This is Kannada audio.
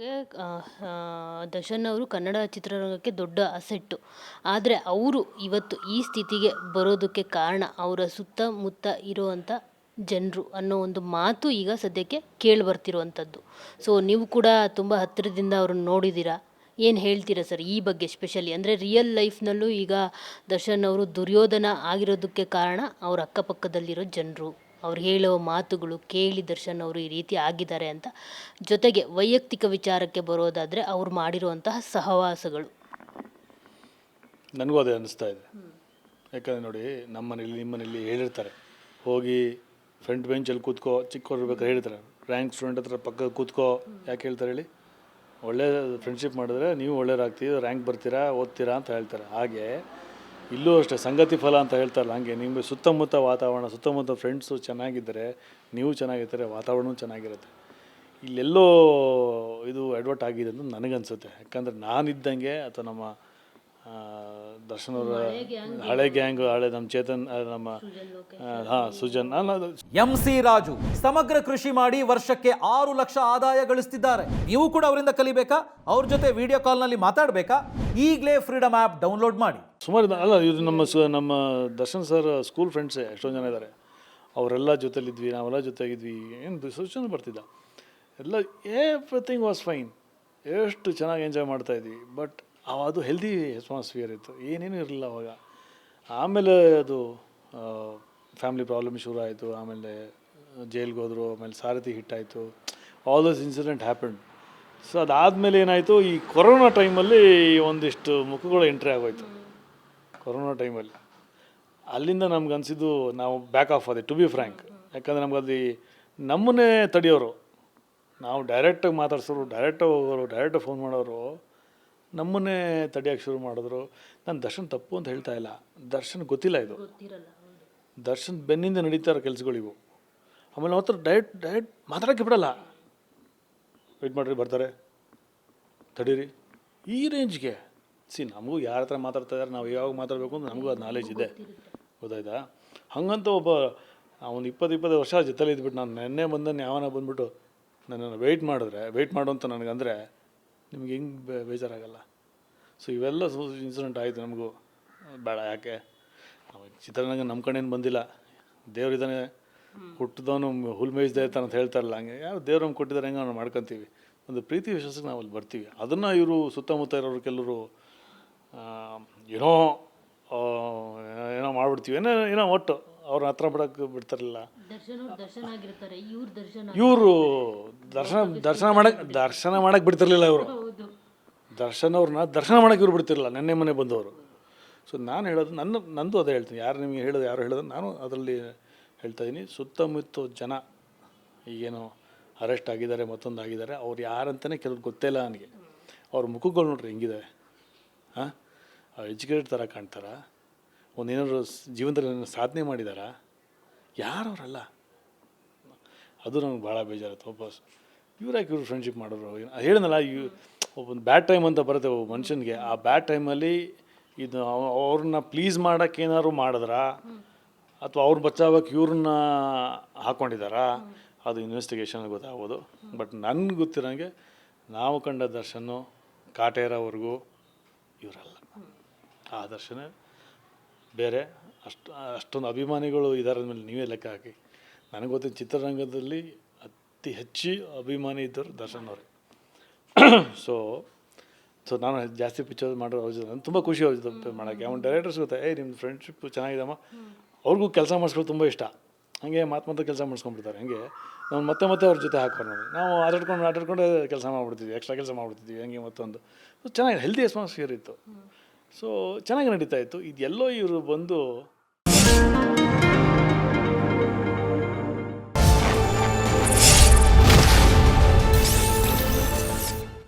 ಹಾಗೆ ದರ್ಶನ್ ಅವರು ಕನ್ನಡ ಚಿತ್ರರಂಗಕ್ಕೆ ದೊಡ್ಡ ಅಸೆಟ್ಟು. ಆದರೆ ಅವರು ಇವತ್ತು ಈ ಸ್ಥಿತಿಗೆ ಬರೋದಕ್ಕೆ ಕಾರಣ ಅವರ ಸುತ್ತಮುತ್ತ ಇರುವಂಥ ಜನರು ಅನ್ನೋ ಒಂದು ಮಾತು ಈಗ ಸದ್ಯಕ್ಕೆ ಕೇಳಿ ಬರ್ತಿರುವಂಥದ್ದು ಸೊ ನೀವು ಕೂಡ ತುಂಬ ಹತ್ತಿರದಿಂದ ಅವ್ರನ್ನ ನೋಡಿದ್ದೀರಾ ಏನು ಹೇಳ್ತೀರಾ ಸರ್ ಈ ಬಗ್ಗೆ ಸ್ಪೆಷಲಿ ಅಂದರೆ ರಿಯಲ್ ಲೈಫ್ನಲ್ಲೂ ಈಗ ದರ್ಶನ್ ಅವರು ದುರ್ಯೋಧನ ಆಗಿರೋದಕ್ಕೆ ಕಾರಣ ಅವ್ರ ಅಕ್ಕಪಕ್ಕದಲ್ಲಿರೋ ಜನರು. ಅವ್ರು ಹೇಳೋ ಮಾತುಗಳು ಕೇಳಿ ದರ್ಶನ್ ಅವರು ಈ ರೀತಿ ಆಗಿದ್ದಾರೆ ಅಂತ. ಜೊತೆಗೆ ವೈಯಕ್ತಿಕ ವಿಚಾರಕ್ಕೆ ಬರೋದಾದರೆ ಅವ್ರು ಮಾಡಿರುವಂತಹ ಸಹವಾಸಗಳು. ನನಗೂ ಅದೇ ಅನಿಸ್ತಾ ಇದೆ. ಯಾಕಂದರೆ ನೋಡಿ ನಮ್ಮ ಮನೇಲಿ ನಿಮ್ಮ ಮನೇಲಿ ಹೇಳಿರ್ತಾರೆ. ಹೋಗಿ ಫ್ರಂಟ್ ಬೆಂಚಲ್ಲಿ ಕೂತ್ಕೋ ಚಿಕ್ಕವ್ರು ಇರ್ಬೇಕಾದ್ರೆ ಹೇಳ್ತಾರೆ ರ್ಯಾಂಕ್ ಸ್ಟೂಡೆಂಟ್ ಹತ್ರ ಪಕ್ಕ ಕೂತ್ಕೋ, ಯಾಕೆ ಹೇಳ್ತಾರೆ ಹೇಳಿ? ಒಳ್ಳೆ ಫ್ರೆಂಡ್ಶಿಪ್ ಮಾಡಿದ್ರೆ ನೀವು ಒಳ್ಳೆಯರಾಗ್ತೀವಿ ರ್ಯಾಂಕ್ ಬರ್ತೀರಾ, ಓದ್ತೀರಾ ಅಂತ ಹೇಳ್ತಾರೆ. ಹಾಗೆ ಇಲ್ಲೂ ಅಷ್ಟೇ ಸಂಗತಿ ಫಲ ಅಂತ ಹೇಳ್ತಾರಲ್ಲ ಹಂಗೆ ನಿಮಗೆ ಸುತ್ತಮುತ್ತ ವಾತಾವರಣ ಸುತ್ತಮುತ್ತ ಫ್ರೆಂಡ್ಸು ಚೆನ್ನಾಗಿದ್ದರೆ ನೀವು ಚೆನ್ನಾಗಿರ್ತಾರೆ ವಾತಾವರಣವೂ ಚೆನ್ನಾಗಿರುತ್ತೆ. ಇಲ್ಲೆಲ್ಲೋ ಇದು ಅಡ್ವರ್ಟ್ ಆಗಿದೆ ಅಂತ ನನಗನ್ಸುತ್ತೆ. ಯಾಕಂದರೆ ನಾನಿದ್ದಂಗೆ ಅಥವಾ ನಮ್ಮ ಆ, ದರ್ಶನ್ ಅವರ ಹಳೆ ಗ್ಯಾಂಗ್ ಹಳೆ ನಮ್ಮ ಚೇತನ್ ಆ, ನಮ್ಮ ಹಾ ಸುಜನ್. ಎಂ ಸಿ ರಾಜು ಸಮಗ್ರ ಕೃಷಿ ಮಾಡಿ ವರ್ಷಕ್ಕೆ ಆರು ಲಕ್ಷ ಆದಾಯ ಗಳಿಸ್ತಿದ್ದಾರೆ. ನೀವು ಕೂಡ ಅವರಿಂದ ಕಲಿಬೇಕಾ? ಅವ್ರ ಜೊತೆ ವಿಡಿಯೋ ಕಾಲ್ನಲ್ಲಿ ಮಾತಾಡಬೇಕಾ? ಈಗಲೇ ಫ್ರೀಡಮ್ ಆ್ಯಪ್ ಡೌನ್ಲೋಡ್ ಮಾಡಿ. ಸುಮಾರು ಅಲ್ಲ ಇದು ನಮ್ಮ ಸ ನಮ್ಮ ದರ್ಶನ್ ಸರ್ ಸ್ಕೂಲ್ ಫ್ರೆಂಡ್ಸೇ ಎಷ್ಟೊಂದು ಜನ ಇದ್ದಾರೆ ಅವರೆಲ್ಲ ಜೊತೆಲಿದ್ವಿ ನಾವೆಲ್ಲ ಜೊತೆಗಿದ್ವಿ. ಏನು ಸೂಚನೆ ಬರ್ತಿದ್ದ. ಎಲ್ಲ ಎವ್ರಿಥಿಂಗ್ ವಾಸ್ ಫೈನ್ ಎಷ್ಟು ಚೆನ್ನಾಗಿ ಎಂಜಾಯ್ ಮಾಡ್ತಾ ಇದ್ವಿ. ಬಟ್ ಅದು ಹೆಲ್ದಿ ಅಟ್ಮಾಸ್ಫಿಯರ್ ಇತ್ತು. ಏನೇನು ಇರಲಿಲ್ಲ ಅವಾಗ. ಆಮೇಲೆ ಅದು ಫ್ಯಾಮಿಲಿ ಪ್ರಾಬ್ಲಮ್ ಶುರು ಆಯಿತು. ಆಮೇಲೆ ಜೈಲ್ಗೆ ಹೋದರು. ಆಮೇಲೆ Saarathi ಹಿಟ್ಟಾಯಿತು all those incident happen so ಅದಾದಮೇಲೆ ಏನಾಯಿತು? ಈ ಕೊರೋನಾ ಟೈಮಲ್ಲಿ ಒಂದಿಷ್ಟು ಮುಖಗಳು ಎಂಟ್ರಿ ಆಗೋಯ್ತು. ಕೊರೋನಾ ಟೈಮಲ್ಲಿ. ಅಲ್ಲಿಂದ ನಮ್ಗೆ ಅನಿಸಿದ್ದು ನಾವು ಬ್ಯಾಕ್ ಆಫ್ ಅದೇ ಟು ಬಿ ಫ್ರ್ಯಾಂಕ್ ಯಾಕಂದರೆ ನಮ್ಗೆ ಅಲ್ಲಿ ನಮ್ಮನ್ನೇ ತಡೆಯೋರು. ನಾವು ಡೈರೆಕ್ಟಾಗಿ ಮಾತಾಡ್ಸೋರು ಡೈರೆಕ್ಟಾಗಿ ಹೋಗೋರು ಡೈರೆಕ್ಟಾಗಿ ಫೋನ್ ಮಾಡೋರು ನಮ್ಮನ್ನೇ ತಡೆಯೋಕ್ಕೆ ಶುರು ಮಾಡಿದ್ರು. ನಾನು ದರ್ಶನ್ ತಪ್ಪು ಅಂತ ಹೇಳ್ತಾ ಇಲ್ಲ. ದರ್ಶನ್ ಗೊತ್ತಿಲ್ಲ ಇದು. ದರ್ಶನ್ ಬೆನ್ನಿಂದ ನಡೀತಾ ಇರೋ ಕೆಲಸಗಳಿವು. ಆಮೇಲೆ ಮಾತ್ರ ಡೈರೆಕ್ಟ್ ಡೈರೆಕ್ಟ್ ಮಾತಾಡೋಕ್ಕೆ ಬಿಡಲ್ಲ. ವೆಯ್ಟ್ ಮಾಡಿರಿ ಬರ್ತಾರೆ. ತಡೀರಿ. ಈ ರೇಂಜ್ಗೆ ಸಿ ನಮಗೂ ಯಾರ ಹತ್ರ ಮಾತಾಡ್ತಾ ಇದ್ದಾರೆ ನಾವು ಯಾವಾಗ ಮಾತಾಡಬೇಕು ಅಂತ ನಮಗೂ ಅದು ನಾಲೆಜ್ ಇದೆ. ಗೊತ್ತಾಯ್ತಾ? ಹಾಗಂತ ಒಬ್ಬ ಅವ್ನು ಇಪ್ಪತ್ತು ಇಪ್ಪತ್ತು ವರ್ಷ ಜೊತೆಲಿ ಇದ್ಬಿಟ್ಟು ನಾನು ನೆನ್ನೆ ಬಂದನ್ನು ಯಾವನ ಬಂದ್ಬಿಟ್ಟು ನನ್ನನ್ನು ವೆಯ್ಟ್ ಮಾಡಿದ್ರೆ ವೆಯ್ಟ್ ಮಾಡು ಅಂತ ನನಗಂದರೆ ನಿಮ್ಗೆ ಹೆಂಗೆ ಬೇಜಾರಾಗಲ್ಲ. ಸೊ ಇವೆಲ್ಲ ಇನ್ಸಿಡೆಂಟ್ ಆಯಿತು ನಮಗೂ. ಬೇಡ ಯಾಕೆ? ಚಿತ್ರರಂಗ ನಮ್ಮ ಕಡೆಯಿಂದ ಬಂದಿಲ್ಲ. ದೇವರಿದ್ದಾನೆ ಹುಟ್ಟಿದವನು ಹುಲ್ ಮೇಯಿಸ್ದೇ ಇರ್ತಾನೆ ಅಂತ ಹೇಳ್ತಾರಲ್ಲ ಹಂಗೆ. ಯಾರು ದೇವ್ರು ನಮ್ಗೆ ಕೊಟ್ಟಿದ್ದಾರೆ ಹೆಂಗೆ ನಾವು ಮಾಡ್ಕೊತೀವಿ? ಒಂದು ಪ್ರೀತಿ ವಿಶ್ವಾಸಕ್ಕೆ ನಾವು ಅಲ್ಲಿ ಬರ್ತೀವಿ. ಅದನ್ನು ಇವರು ಸುತ್ತಮುತ್ತ ಇರೋರು ಕೆಲವರು ಏನೋ ಏನೋ ಮಾಡ್ಬಿಡ್ತೀವಿ. ಏನೋ ಏನೋ ಒಟ್ಟು. ಅವ್ರನ್ನ ಹತ್ರ ಬಿಡೋಕ್ಕೆ ಬಿಡ್ತಾರಲ್ಲ. ಇವ್ರ ದರ್ಶನ್ ದರ್ಶನ ಮಾಡಕ್ಕೆ ದರ್ಶನ ಮಾಡಕ್ಕೆ ಬಿಡ್ತಿರ್ಲಿಲ್ಲ ಇವರು. ದರ್ಶನ ದರ್ಶನ್ ಅವ್ರನ್ನ ದರ್ಶನ ಮಾಡಕ್ಕೆ ಇವ್ರು ಬಿಡ್ತಿರಲಿಲ್ಲ. ನೆನ್ನೆ ಮನೆ ಬಂದವರು. ಸೊ ನಾನು ಹೇಳೋದು ನನ್ನ ನಂದು ಅದೇ ಹೇಳ್ತೀನಿ. ಯಾರು ನಿಮಗೆ ಹೇಳೋದು ಯಾರು ಹೇಳೋದು ನಾನು ಅದರಲ್ಲಿ ಹೇಳ್ತಾ ಇದ್ದೀನಿ ಸುತ್ತಮುತ್ತ ಜನ ಈಗೇನೋ ಅರೆಸ್ಟ್ ಆಗಿದ್ದಾರೆ ಮತ್ತೊಂದು ಆಗಿದ್ದಾರೆ. ಅವ್ರು ಯಾರಂತಲೇ ಕೆಲವ್ರು ಗೊತ್ತೇ ಇಲ್ಲ ನನಗೆ. ಅವ್ರ ಮುಖಗಳು ನೋಡ್ರಿ ಹೆಂಗಿದಾವೆ ಹಾಂ? ಎಜುಕೇಟೆಡ್ ಥರ ಕಾಣ್ತಾರಾ. ಒಂದೇನಾದ್ರು ಜೀವನದಲ್ಲಿ ಏನಾದ್ರು ಸಾಧನೆ ಮಾಡಿದಾರಾ? ಯಾರವರಲ್ಲ? ಅದು ನನಗೆ ಭಾಳ ಬೇಜಾರಾಯ್ತು. ವಾಪಸ್ ಇವ್ರಾಕಿ ಇವ್ರು ಫ್ರೆಂಡ್ಶಿಪ್ ಮಾಡೋರು? ಹೇಳಿದಲ್ಲ ಹೇಳಿದ್ನಲ್ಲ ಇವ್ ಒಬ್ಬೊಂದು ಬ್ಯಾಡ್ ಟೈಮ್ ಅಂತ ಬರುತ್ತೆ ಒಬ್ಬ ಮನುಷ್ಯನಿಗೆ. ಆ ಬ್ಯಾಡ್ ಟೈಮಲ್ಲಿ ಇದು ಅವ- ಅವ್ರನ್ನ ಪ್ಲೀಸ್ ಮಾಡೋಕ್ಕೆ ಏನಾದ್ರು ಮಾಡಿದ್ರಾ? ಅಥವಾ ಅವ್ರು ಬಚಾವಕ್ಕೆ ಇವ್ರನ್ನ ಹಾಕ್ಕೊಂಡಿದ್ದಾರಾ ಅದು ಇನ್ವೆಸ್ಟಿಗೇಷನ್ ಗೊತ್ತಾಗ್ಬೋದು. ಬಟ್ ನನಗೆ ಗೊತ್ತಿರೋಂಗೆ ನಾವು ಕಂಡ ದರ್ಶನು ಕಾಟೇರವರೆಗೂ ಇವರಲ್ಲ. ಆ ದರ್ಶನ ಬೇರೆ ಅಷ್ಟು ಅಷ್ಟೊಂದು ಅಭಿಮಾನಿಗಳು ಇದಾರ ಮೇಲೆ ನೀವೇ ಲೆಕ್ಕ ಹಾಕಿ. ನನಗೆ ಗೊತ್ತಿದ್ದ ಚಿತ್ರರಂಗದಲ್ಲಿ ಅತಿ ಹೆಚ್ಚು ಅಭಿಮಾನಿ ಇದ್ದರು ದರ್ಶನ್ ಅವರೇ. ಸೊ ಸೊ ನಾನು ಜಾಸ್ತಿ ಪಿಕ್ಚರ್ ಮಾಡೋ ಅವ್ರ ಜೊತೆ ತುಂಬ ಖುಷಿ ಅವ್ರ ಜೊತೆ ಮಾಡೋಕ್ಕೆ. ಅವ್ನು ಡೈರೆಕ್ಟರ್ಸ್ ಗೊತ್ತಾ ಏ ನಿಮ್ಮ ಫ್ರೆಂಡ್ಶಿಪ್ ಚೆನ್ನಾಗಿದಮ್ಮ ಅವ್ರಿಗೂ ಕೆಲಸ ಮಾಡಿಸ್ಕೊಳ್ಳೋದು ತುಂಬ ಇಷ್ಟ. ಹಾಗೆ ಮಾತು ಮಾತು ಕೆಲಸ ಮಾಡಿಸ್ಕೊಂಡ್ಬಿಡ್ತಾರೆ. ಹಂಗೆ ನಾವು ಮತ್ತೆ ಮತ್ತೆ ಅವ್ರ ಜೊತೆ ಹಾಕೋರು ನಾವು ನಾವು ಆಟಾಡ್ಕೊಂಡು ಆಟಾಡ್ಕೊಂಡೇ ಕೆಲಸ ಮಾಡ್ಬಿಡ್ತೀವಿ ಎಕ್ಸ್ಟ್ರಾ ಕೆಲಸ ಮಾಡ್ಬಿಡ್ತಿದ್ವಿ, ಹಂಗೆ ಮತ್ತೊಂದು. ಸೊ ಚೆನ್ನಾಗಿ ಹೆಲ್ದಿ ಅಟ್ಮಾಸ್ಫಿಯರ್ ಇತ್ತು. ಸೊ ಚೆನ್ನಾಗಿ ನಡೀತಾ ಇತ್ತು. ಇದೆಲ್ಲೋ ಇವರು ಬಂದು